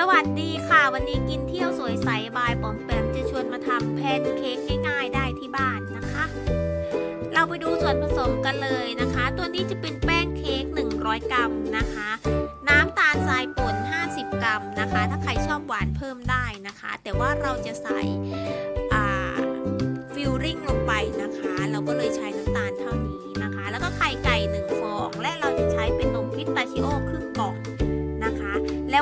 สวัสดีค่ะ วันนี้กินเที่ยวสวยใสบายปอมแปมจะชวนมาทำแพนเค้กง่ายๆได้ที่บ้านนะคะ เราไปดูส่วนผสมกันเลยนะคะ ตัวนี้จะเป็นแป้งเค้ก100 กรัมนะคะ น้ำตาลทรายป่น 50 กรัมนะคะ ถ้าใครชอบหวานเพิ่มได้นะคะ แต่ว่าเราจะใส่ฟิลลิ่งลงไปนะคะ เราก็เลยใช้น้ำ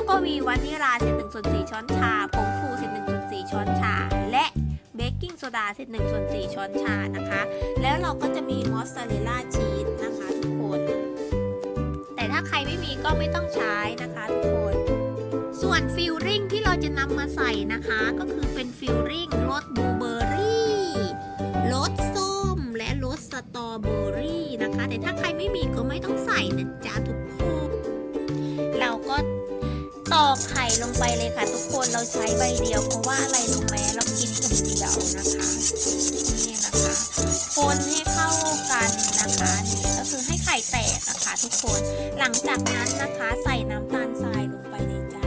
แล้วก็มีวานิลาเศษ1ส่วน4ช้อนชา ผงฟูเศษ1ส่วน4ช้อนชา และเบกกิ้งโซดาเศษ1ส่วน4ช้อนชานะคะ แล้วเราก็จะมีมอสซาเรลล่าชีสนะคะทุกคน แต่ถ้าใครไม่มีก็ไม่ต้องใช้นะคะทุกคน ส่วนฟิลลิ่งที่เราจะนำมาใส่นะคะ ก็คือเป็นฟิลลิ่งรสบลูเบอร์รี่รสส้มและรสสตรอเบอร์รี่นะคะ แต่ถ้าใครไม่มีก็ไม่ต้องใส่นะจ๊ะทุก อกไข่ลงไปเลยค่ะทุกคนเราใช้ใบเดียว เพราะว่าอะไรรู้ไหมเรากินคนเดียวนะคะนี่นะคะ คนให้เข้ากันนะคะนี่ก็คือให้ไข่แตกนะคะทุกคนหลังจากนั้นนะคะใส่น้ำตาลทรายลงไปเลยจ้า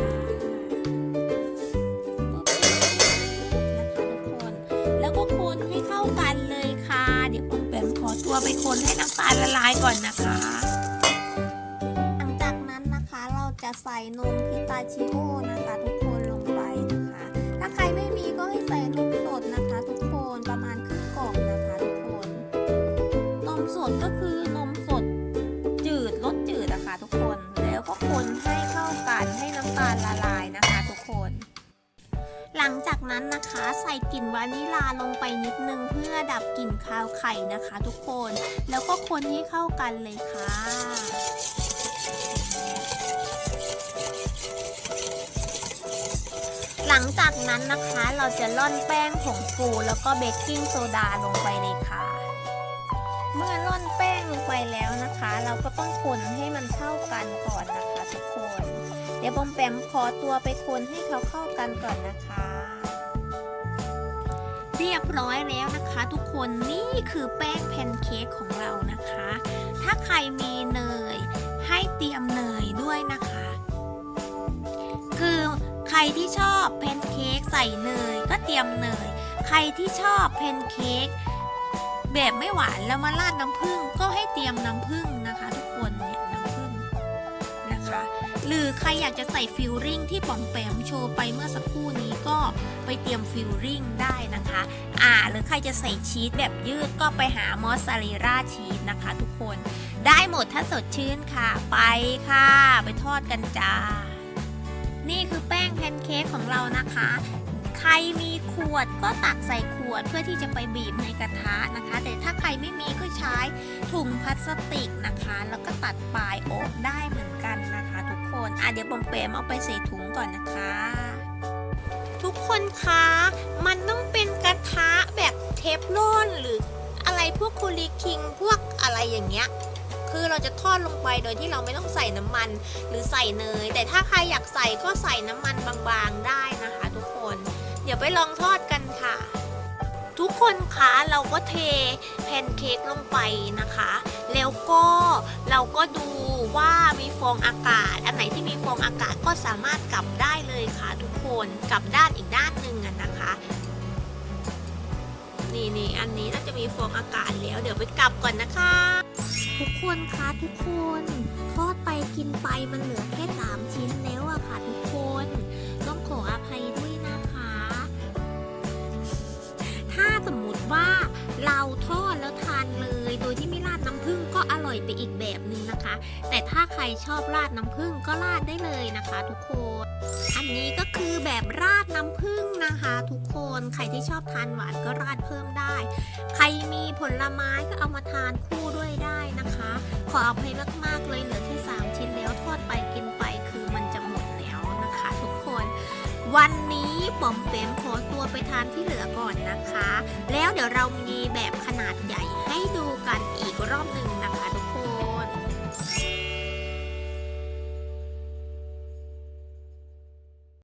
นะคะทุกคนแล้วก็คนให้เข้ากันเลยค่ะ เดี๋ยวผมแปมขอตัวไปคนให้น้ำตาลละลายก่อนนะคะ ใส่นมพิตาชิโอนะคะ ทุกคนลงไปนะคะ ถ้าใครไม่มีก็ให้ใส่นมสดนะคะ ทุกคนประมาณครึ่งกล่องนะคะ ทุกคน นมสดก็คือนมสดจืดรสจืดนะคะ ทุกคนแล้วก็คนให้เข้ากันให้น้ำตาลละลายนะคะ ทุกคน หลังจากนั้นนะคะใส่กลิ่นวานิลาลงไปนิดนึงเพื่อดับกลิ่นคาวไข่นะคะ ทุกคนแล้วก็คนให้เข้ากันเลยค่ะ จากนั้นนะคะเราจะล่อนแป้งผงฟูแล้วก็เบกกิ้งโซดาลงไปเลยค่ะ เมื่อล่อนแป้งลงไปแล้วนะคะ เราก็ต้องคนให้มันเข้ากันก่อนนะคะทุกคน เดี๋ยวบอมแปมขอตัวไปคนให้เขาเข้ากันก่อนนะคะ เรียบร้อยแล้วนะคะ ทุกคนนี่คือแป้งแพนเค้กของเรานะคะ ถ้าใครมี ที่ชอบแพนเค้กใส่เนยก็เตรียมเนย ใครที่ชอบแพนเค้กแบบไม่หวานแล้วมาราดน้ำผึ้งก็ให้เตรียมน้ำผึ้งนะคะ ทุกคนเนี่ยน้ำผึ้งนะคะ หรือใครอยากจะใส่ฟิลลิ่งที่ปอมแปมโชว์ไปเมื่อสักครู่นี้ก็ไปเตรียมฟิลลิ่งได้นะคะ อ่าหรือใครจะใส่ชีสแบบยืดก็ไปหามอสซาเรลล่าชีสนะคะทุกคนได้หมดถ้าสดชื่นค่ะ ไปค่ะ ไปทอดกันจ้า นี่คือแป้งแพนเค้กของเรานะคะ ใครมีขวดก็ตักใส่ขวดเพื่อที่จะไปบีบในกระทะนะคะ แต่ถ้าใครไม่มีก็ใช้ถุงพลาสติกนะคะ แล้วก็ตัดปลายโอ๊กได้เหมือนกันนะคะ ทุกคนอะเดี๋ยวบอมเปมเอาไปใส่ถุงก่อนนะคะ ทุกคนคะมันต้องเป็นกระทะแบบเทฟลอนหรืออะไรพวกคูลีคิงพวกอะไรอย่างเงี้ย คือเราจะทอดลงไปโดยที่เราไม่ต้องใส่น้ำมันหรือใส่เนย แต่ถ้าใครอยากใส่ก็ใส่น้ำมันบางๆได้นะคะ ทุกคน เดี๋ยวไปลองทอดกันค่ะ ทุกคนคะเราก็เทแพนเค้กลงไปนะคะ แล้วก็เราก็ดูว่ามีฟองอากาศ อันไหนที่มีฟองอากาศก็สามารถกลับได้เลยค่ะ ทุกคนกลับด้านอีกด้านหนึ่งนะคะ นี่นี่อันนี้น่าจะมีฟองอากาศแล้ว เดี๋ยวไปกลับก่อนนะคะ ทุกคนคะทุกคน ทอดไปกินไปมันเหลือแค่สามชิ้นแล้วอะค่ะทุกคน อีกแบบหนึ่งนะคะ แต่ถ้าใครชอบราดน้ำผึ้งก็ราดได้เลยนะคะ ทุกคน อันนี้ก็คือแบบราดน้ำผึ้งนะคะ ทุกคนใครที่ชอบทานหวานก็ราดเพิ่มได้ ใครมีผลไม้ก็เอามาทานคู่ด้วยได้นะคะ ขออภัยมากๆเลยเหลือแค่3ชิ้นแล้วทอดไปกินไปคือมันจะหมดแล้วนะคะ ทุกคน วันนี้ปอมเปมขอตัวไปทานที่เหลือก่อนนะคะ แล้วเดี๋ยวเรามีแบบขนาดใหญ่ให้ดูกันอีกรอบหนึ่ง